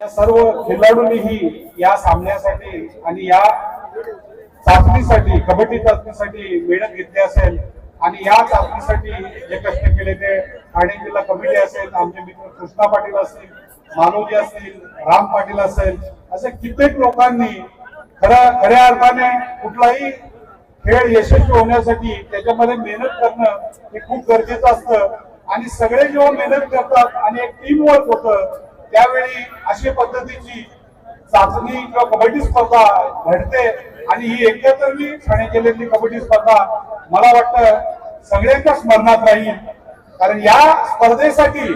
सर्व खेळाडूंनीही या सामन्यासाठी आणि या चाचणीसाठी कबड्डी चाचणीसाठी मेहनत घेतली असेल आणि या चाचणीसाठी जे कष्ट केले ते ठाणे जिल्हा कमिटी असेल आमचे मित्र कृष्णा पाटील असतील मानोजी असतील राम पाटील असेल असे कित्येक लोकांनी खऱ्या खऱ्या अर्थाने कुठलाही खेळ यशस्वी होण्यासाठी त्याच्यामध्ये मेहनत करणं हे खूप गरजेचं असतं. आणि सगळे जेव्हा मेहनत करतात आणि एक टीम वर्क होतं त्यावेळी अशी पद्धतीची चाचणी किंवा कबड्डी स्पर्धा घडते आणि ही एकत्र मी ठाणे जिल्ह्यातली कबड्डी स्पर्धा मला वाटतं सगळ्यांच्या स्मरणात राहील. कारण या स्पर्धेसाठी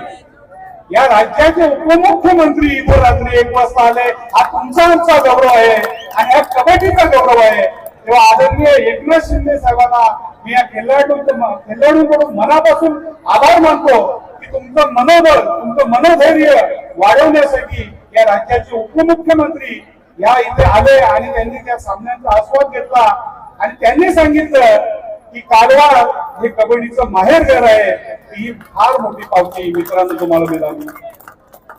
या राज्याचे उपमुख्यमंत्री इथे रात्री एक वाजता आले. हा तुमचा आमचा गौरव आहे आणि हा कबड्डीचा गौरव आहे. तेव्हा आदरणीय एकनाथ शिंदे साहेबांना मी या खेळाडू खेळाडूंकडून मनापासून आभार मानतो की तुमचं मनोबल तुमचं मनोधैर्य वाढवण्यासाठी या राज्याचे उपमुख्यमंत्री या इथे आले आणि त्यांनी त्या सामन्यांचा आस्वाद घेतला. आणि त्यांनी सांगितलं की कालवा हे कबड्डीचं माहेर घर आहे. ही फार मोठी पावती मित्रांनो तुम्हाला मिळाली.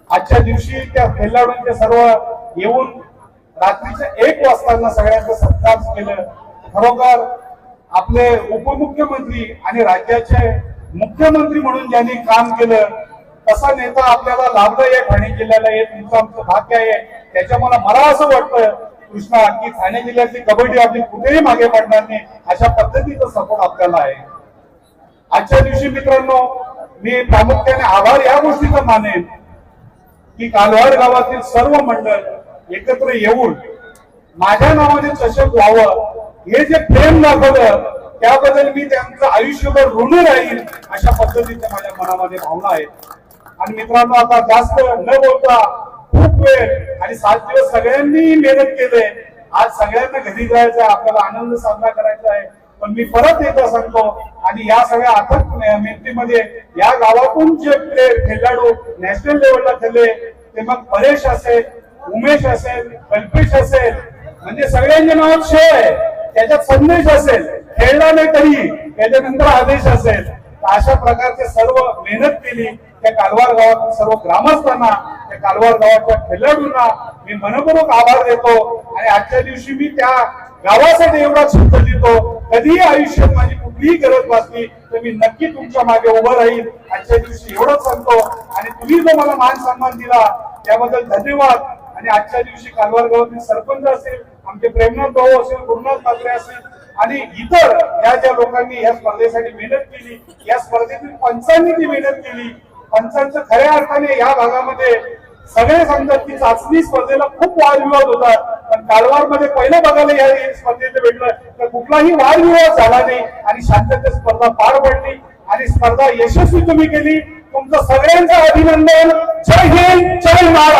आजच्या दिवशी त्या खेळाडूंचे सर्व येऊन रात्रीच्या एक वाजता सगळ्यांचा सत्कार केलं. खरोखर आपले उपमुख्यमंत्री आणि राज्याचे मुख्यमंत्री म्हणून ज्यांनी काम केलं असा नेता आपल्याला लाभलं या ठाणे जिल्ह्याला हे तुमचं आमचं भाग्य आहे. त्याच्यामुळे मला असं वाटतं कृष्णा की ठाणे जिल्ह्यातली कबड्डी आपली कुठेही मागे पडणार नाही अशा पद्धतीचा सपोर्ट आपल्याला आहे. आजच्या दिवशी मित्रांनो मी प्रामुख्याने आभार या गोष्टीचा मानेन की कालवाड गावातील सर्व मंडळ एकत्र येऊन माझ्या नावाने चषक व्हावं हे जे प्रेम दाखवलं त्याबद्दल मी त्यांचं आयुष्यभर ऋण राहील अशा पद्धतीच्या माझ्या मनामध्ये भावना आहेत. आणि मित्रांनो आता जास्त न बोलता खूप वेळ आणि सात दिवस सगळ्यांनी मेहनत केले. आज सगळ्यांना घरी जायचं आपल्याला आनंद साजरा करायचा आहे. पण मी परत एकदा सांगतो आणि या सगळ्या अथक मेहनतीमध्ये या गावातून जे प्लेयर खेळाडू नॅशनल लेवलला खेळले ते मग परेश असेल उमेश असेल कल्पेश असेल म्हणजे सगळ्यांच्या नावात शे आहे. त्याच्यात संदेश असेल खेळला नाही तरी त्याच्यानंतर आदेश असेल. अशा प्रकारचे सर्व मेहनत केली त्या कालवार गावात सर्व ग्रामस्थांना त्या कालवार गावाच्या खेळाडूंना मी मनपूर्वक आभार देतो. आणि आजच्या दिवशी मी त्या गावासाठी एवढा शब्द देतो. कधीही आयुष्यात माझी कुठलीही गरज वाचली तर मी नक्की तुमच्या मागे उभं राहील आजच्या दिवशी एवढंच सांगतो. आणि तुम्ही जो मला मान सन्मान दिला त्याबद्दल धन्यवाद. आणि आजच्या दिवशी कालवार गावातील सरपंच असेल आमचे प्रेमनाथ भाऊ असेल गुरुनाथ ठाकरे असेल आणि इतर या ज्या लोकांनी या स्पर्धेसाठी मेहनत केली या स्पर्धेतील पंचांनी ती मेहनत केली. पंचांचं खऱ्या अर्थाने या भागामध्ये सगळे सांगतात की चाचणी स्पर्धेला खूप वादविवाद होता. पण कालवारमध्ये पहिलं बघायला या स्पर्धेचं भेटलं तर कुठलाही वादविवाद झाला नाही आणि शांततेत स्पर्धा पार पडली. आणि स्पर्धा यशस्वी तुम्ही केली. तुमचं सगळ्यांचं अभिनंदन. जय हिंद जय महाराष्ट्र.